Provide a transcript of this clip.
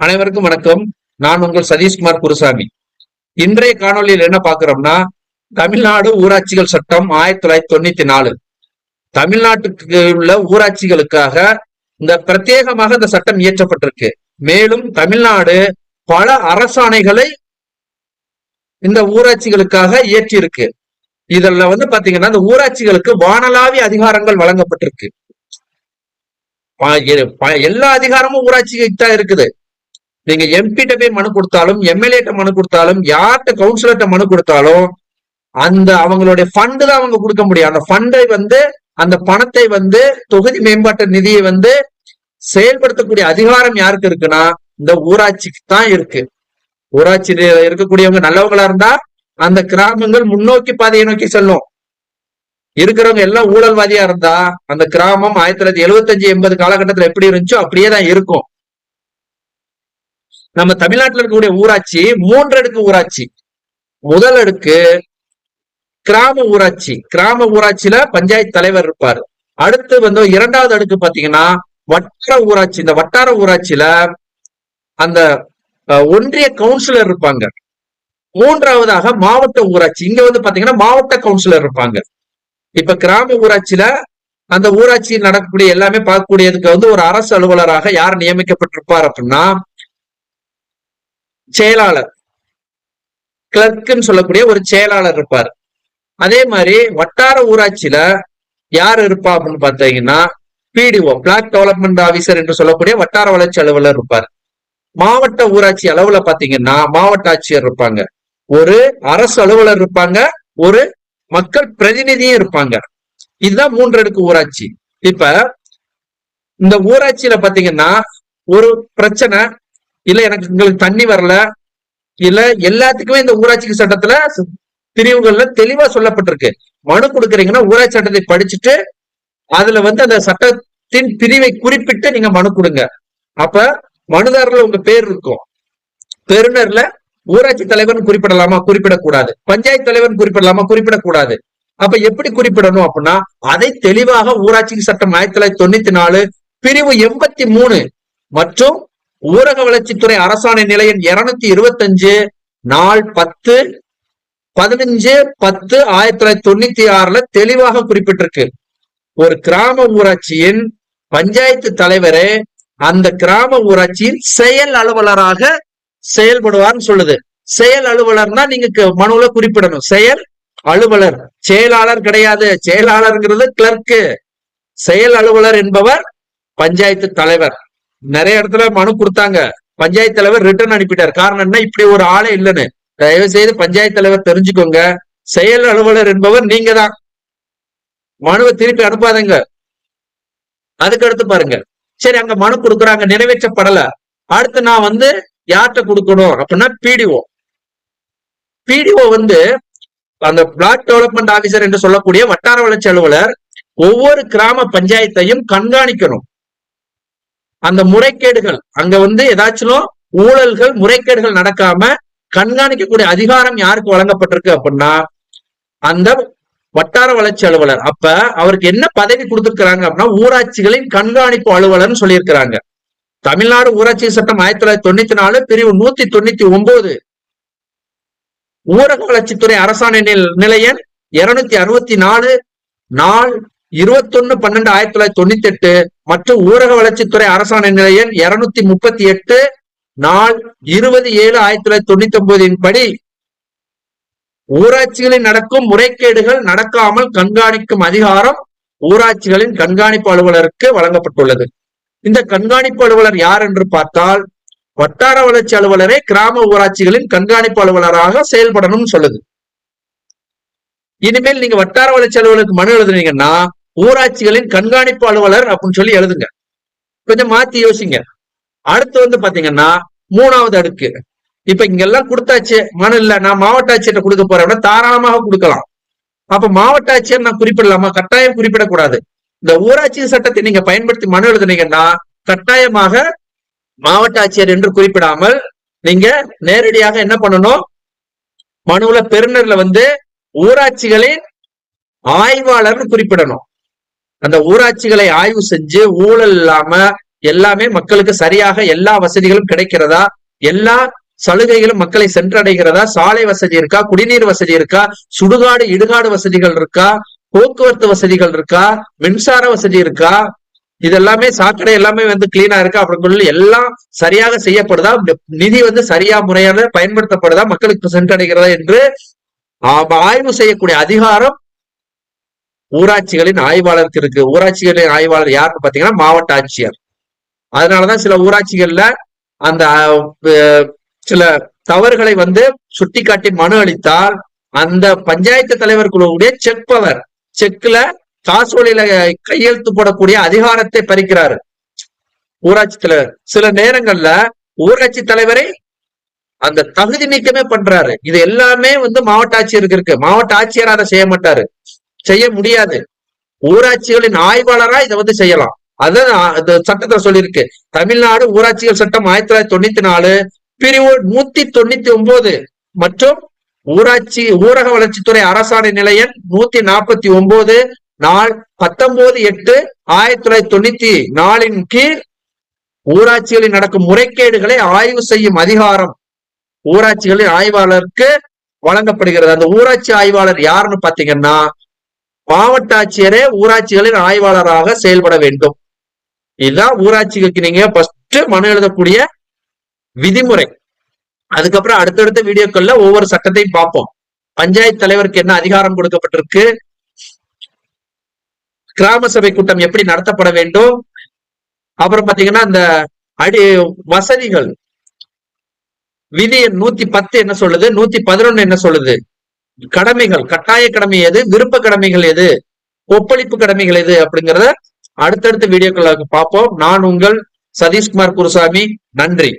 அனைவருக்கும் வணக்கம். நான் உங்கள் சதீஷ்குமார் குருசாமி. இன்றைய காணொலியில் என்ன பாக்குறோம்னா தமிழ்நாடு ஊராட்சிகள் சட்டம் ஆயிரத்தி தொள்ளாயிரத்தி தொண்ணூத்தி நாலு. தமிழ்நாட்டுக்கு உள்ள ஊராட்சிகளுக்காக இந்த பிரத்யேகமாக இந்த சட்டம் இயற்றப்பட்டிருக்கு. மேலும் தமிழ்நாடு பல அரசாணைகளை இந்த ஊராட்சிகளுக்காக இயற்றியிருக்கு. இதுல வந்து பாத்தீங்கன்னா இந்த ஊராட்சிகளுக்கு வானலாவிய அதிகாரங்கள் வழங்கப்பட்டிருக்கு. ப- எ- ப- எல்லா அதிகாரமும் ஊராட்சிக்கு தான் இருக்குது. நீங்க எம்பிட்ட போய் மனு கொடுத்தாலும் எம்எல்ஏட்ட மனு கொடுத்தாலும் யார்கிட்ட கவுன்சிலர்கிட்ட மனு கொடுத்தாலும் அந்த அவங்களுடைய ஃபண்டு தான் அவங்க கொடுக்க முடியும். அந்த ஃபண்டை வந்து அந்த பணத்தை வந்து தொகுதி மேம்பாட்டு நிதியை வந்து செயல்படுத்தக்கூடிய அதிகாரம் யாருக்கு இருக்குன்னா இந்த ஊராட்சிக்கு தான் இருக்கு. ஊராட்சி இருக்கக்கூடியவங்க நல்லவங்களா இருந்தா அந்த கிராமங்கள் முன்னோக்கி பாதையை நோக்கி செல்லும். இருக்கிறவங்க எல்லாம் ஊழல்வாதியா இருந்தா அந்த கிராமம் ஆயிரத்தி தொள்ளாயிரத்தி எழுபத்தஞ்சு எண்பது காலகட்டத்துல எப்படி இருந்துச்சோ அப்படியே தான் இருக்கும். நம்ம தமிழ்நாட்டில் இருக்கக்கூடிய ஊராட்சி மூன்று அடுக்கு ஊராட்சி. முதல் அடுக்கு கிராம ஊராட்சி. கிராம ஊராட்சியில பஞ்சாயத்து தலைவர் இருப்பாரு. அடுத்து வந்து இரண்டாவது அடுக்கு பாத்தீங்கன்னா வட்டார ஊராட்சி. இந்த வட்டார ஊராட்சியில அந்த ஒன்றிய கவுன்சிலர் இருப்பாங்க. மூன்றாவதாக மாவட்ட ஊராட்சி. இங்க வந்து பாத்தீங்கன்னா மாவட்ட கவுன்சிலர் இருப்பாங்க. இப்ப கிராம ஊராட்சியில அந்த ஊராட்சியில் நடக்கக்கூடிய எல்லாமே பார்க்கக்கூடியதுக்கு வந்து ஒரு அரசு அலுவலராக யார் நியமிக்கப்பட்டிருப்பார் அப்படின்னா செயலாளர். கிளர்க்குன்னு சொல்லக்கூடிய ஒரு செயலாளர் இருப்பார். அதே மாதிரி வட்டார ஊராட்சியில யார் இருப்பா அப்படின்னு பார்த்தீங்கன்னா பிடிஓ பிளாக் டெவலப்மெண்ட் ஆபீசர் என்று சொல்லக்கூடிய வட்டார வளர்ச்சி அலுவலர் இருப்பார். மாவட்ட ஊராட்சி அளவுல பாத்தீங்கன்னா மாவட்ட ஆட்சியர் இருப்பாங்க. ஒரு அரசு அலுவலர் இருப்பாங்க ஒரு மக்கள் பிரதிநிதியும் இருப்பாங்க. இதுதான் மூன்று அடுக்கு ஊராட்சி. இப்ப இந்த ஊராட்சியில பாத்தீங்கன்னா ஒரு பிரச்சனை இல்ல எனக்கு உங்களுக்கு தண்ணி வரல. இல்ல எல்லாத்துக்குமே இந்த ஊராட்சி சட்டத்துல பிரிவுகள்ல தெளிவா சொல்லப்பட்டிருக்கு. மனு கொடுக்குறீங்கன்னா ஊராட்சி சட்டத்தை படிச்சுட்டு அதுல வந்து அந்த சட்டத்தின் பிரிவை குறிப்பிட்டு நீங்க மனு கொடுங்க. அப்ப மனுதாரர்ல உங்க பேர் இருக்கும். பெறுநர்ல ஊராட்சி தலைவர் குறிப்பிடலாமா? குறிப்பிடக்கூடாது. பஞ்சாயத்து தலைவர் குறிப்பிடலாமா? குறிப்பிடக்கூடாது. அப்ப எப்படி குறிப்பிடணும் அப்படின்னா அதை தெளிவாக ஊராட்சி சட்டம் ஆயிரத்தி தொள்ளாயிரத்தி தொண்ணூத்தி நாலு பிரிவு எண்பத்தி மூணு மற்றும் ஊரக வளர்ச்சித்துறை அரசாணை நிலையம் இருநூத்தி இருபத்தஞ்சு நாள் பத்து பதினஞ்சு பத்து ஆயிரத்தி தொள்ளாயிரத்தி தொண்ணூத்தி ஆறுல தெளிவாக குறிப்பிட்டிருக்கு. ஒரு கிராம ஊராட்சியின் பஞ்சாயத்து தலைவரே அந்த கிராம ஊராட்சியின் செயல் அலுவலராக செயல்படுவார்னு சொல்லுது. செயல் அலுவலர்னா நீங்க மனுவில குறிப்பிடணும். செயல் அலுவலர். செயலாளர் கிடையாது. செயலாளர்ங்கிறது கிளர்க்கு செயல் அலுவலர் என்பவர் பஞ்சாயத்து தலைவர். நிறைய இடத்துல மனு கொடுத்தாங்க. பஞ்சாயத்து தலைவர் ரிட்டர்ன் அனுப்பிட்டார். காரணம் என்ன? இப்படி ஒரு ஆளே இல்லைன்னு. தயவு செய்து பஞ்சாயத்து தலைவர் தெரிஞ்சுக்கோங்க. செயல் அலுவலர் என்பவர் நீங்க தான் மனுவை திருப்பி அனுப்பாதங்க. அதுக்கு அடுத்து பாருங்க. சரி அங்க மனு கொடுக்குறாங்க. நிறைவேற்றப்படல. அடுத்து நான் வந்து யார்கிட்ட கொடுக்கணும் அப்படின்னா பிடிஓ பிடிஓ வந்து அந்த பிளாக் டெவலப்மெண்ட் ஆபீசர் என்று சொல்லக்கூடிய வட்டார வளர்ச்சி அலுவலர் ஒவ்வொரு கிராம பஞ்சாயத்தையும் கண்காணிக்கணும். அந்த முறைகேடுகள் அங்க வந்து ஏதாச்சும் ஊழல்கள் முறைகேடுகள் நடக்காம கண்காணிக்கக்கூடிய அதிகாரம் யாருக்கு வழங்கப்பட்டிருக்கு அப்படின்னா அந்த வட்டார வளர்ச்சி அலுவலர். அப்ப அவருக்கு என்ன பதவி கொடுத்திருக்கிறாங்க அப்படின்னா ஊராட்சிகளின் கண்காணிப்பு அலுவலர்னு சொல்லியிருக்கிறாங்க. தமிழ்நாடு ஊராட்சி சட்டம் ஆயிரத்தி தொள்ளாயிரத்தி தொண்ணூத்தி நாலு பிரிவு நூத்தி தொண்ணூத்தி ஒன்பது. ஊரக வளர்ச்சித்துறை அரசாணை நில- நிலையம் இருநூத்தி அறுபத்தி நாலு நாள் இருபத்தொன்னு பன்னெண்டு ஆயிரத்தி தொள்ளாயிரத்தி தொண்ணூத்தி எட்டு மற்றும் ஊரக வளர்ச்சித்துறை அரசாணை நிலையம் இருநூத்தி முப்பத்தி எட்டு நாள் இருபது ஏழு ஆயிரத்தி தொள்ளாயிரத்தி தொண்ணூத்தி ஒன்பதின் படி ஊராட்சிகளில் நடக்கும் முறைகேடுகள் நடக்காமல் கண்காணிக்கும் அதிகாரம் ஊராட்சிகளின் கண்காணிப்பு அலுவலருக்கு வழங்கப்பட்டுள்ளது. இந்த கண்காணிப்பு அலுவலர் யார் என்று பார்த்தால் வட்டார வளர்ச்சி அலுவலரே கிராம ஊராட்சிகளின் கண்காணிப்பு அலுவலராக செயல்படணும்னு சொல்லுது. இனிமேல் நீங்க வட்டார வளர்ச்சி அலுவலருக்கு மனு எழுதுனீங்கன்னா ஊராட்சிகளின் கண்காணிப்பு அலுவலர் அப்படின்னு சொல்லி எழுதுங்க. கொஞ்சம் மாத்தி யோசிங்க. அடுத்து வந்து பாத்தீங்கன்னா மூணாவது அடுக்கு. இப்ப இங்கெல்லாம் கொடுத்தாச்சு மனு இல்ல. நான் மாவட்ட ஆட்சியர்கிட்ட கொடுக்க போறேன் தாராளமாக கொடுக்கலாம். அப்ப மாவட்ட ஆட்சியர் நான் குறிப்பிடலாமா? கட்டாயம் குறிப்பிடக்கூடாது. இந்த ஊராட்சி சட்டத்தை நீங்க பயன்படுத்தி மனு எழுதுனீங்கன்னா கட்டாயமாக மாவட்ட ஆட்சியர் என்று குறிப்பிடாமல் நீங்க நேரடியாக என்ன பண்ணணும்? மனுவுல பெருநர்ல வந்து ஊராட்சிகளின் ஆய்வாளர்னு குறிப்பிடணும். அந்த ஊராட்சிகளை ஆய்வு செஞ்சு ஊழல் இல்லாம எல்லாமே மக்களுக்கு சரியாக எல்லா வசதிகளும் கிடைக்கிறதா? எல்லா சலுகைகளும் மக்களை சென்றடைகிறதா? சாலை வசதி இருக்கா? குடிநீர் வசதி இருக்கா? சுடுகாடு இடுகாடு வசதிகள் இருக்கா? போக்குவரத்து வசதிகள் இருக்கா? மின்சார வசதி இருக்கா? இதெல்லாமே சாக்கடை எல்லாமே வந்து கிளீனா இருக்கா? அப்படின்னு சொல்லி எல்லாம் சரியாக செய்யப்படுதா? நிதி வந்து சரியா முறையான பயன்படுத்தப்படுதா? மக்களுக்கு சென்றடைகிறதா? என்று ஆய்வு செய்யக்கூடிய அதிகாரம் ஊராட்சிகளின் ஆய்வாளருக்கு இருக்கு ஊராட்சிகளின் ஆய்வாளர் யாருன்னு பாத்தீங்கன்னா மாவட்ட ஆட்சியர். அதனாலதான் சில ஊராட்சிகள்ல அந்த சில தவறுகளை வந்து சுட்டிக்காட்டி மனு அளித்தால் அந்த பஞ்சாயத்து தலைவர் குழுவுடைய செக் பவர் செக்ல காசோலையில கையெழுத்து போடக்கூடிய அதிகாரத்தை பறிக்கிறாரு. ஊராட்சி தலைவர். சில நேரங்கள்ல ஊராட்சி தலைவரை அந்த தகுதி நீக்கமே பண்றாரு. இது எல்லாமே வந்து மாவட்ட ஆட்சியருக்கு இருக்கு. மாவட்ட ஆட்சியர் அதை செய்ய மாட்டாரு. செய்ய முடியாது. ஊராட்சிகளின் ஆய்வாளரா இதை வந்து செய்யலாம். அதான் சட்டத்துல சொல்லியிருக்கு. தமிழ்நாடு ஊராட்சிகள் சட்டம் ஆயிரத்தி தொள்ளாயிரத்தி தொண்ணூத்தி நாலு பிரிவு நூத்தி தொண்ணூத்தி ஒன்பது மற்றும் ஊராட்சி ஊரக வளர்ச்சித்துறை அரசாணை நிலையம் நூத்தி நாற்பத்தி ஒன்பது நாள் பத்தொன்பது எட்டு ஆயிரத்தி தொள்ளாயிரத்தி தொண்ணூத்தி நாலின் கீழ் ஊராட்சிகளில் நடக்கும் முறைகேடுகளை ஆய்வு செய்யும் அதிகாரம் ஊராட்சிகளின் ஆய்வாளருக்கு வழங்கப்படுகிறது. அந்த ஊராட்சி ஆய்வாளர் யாருன்னு பாத்தீங்கன்னா மாவட்ட ஆட்சியரே ஊராட்சிகளின் ஆய்வாளராக செயல்பட வேண்டும். இதுதான் ஊராட்சிகளுக்கு நீங்க ஃபர்ஸ்ட் மனு எழுதக்கூடிய விதிமுறை. அதுக்கப்புறம் அடுத்தடுத்த வீடியோக்கள்ல ஒவ்வொரு சட்டத்தையும் பார்ப்போம். பஞ்சாயத்து தலைவருக்கு என்ன அதிகாரம் கொடுக்கப்பட்டிருக்கு? கிராம சபை கூட்டம் எப்படி நடத்தப்பட வேண்டும்? அப்புறம் பாத்தீங்கன்னா இந்த அடி வசதிகள். விதி நூத்தி பத்து என்ன சொல்லுது? நூத்தி பதினொன்னு என்ன சொல்லுது? கடமைகள் கட்டாய கடமை எது விருப்ப கடமைகள் எது ஒப்பளிப்பு கடமைகள் எது அப்படிங்கிறத அடுத்தடுத்த வீடியோக்களை பார்ப்போம். நான் உங்கள் சதீஷ்குமார் குருசாமி. நன்றி.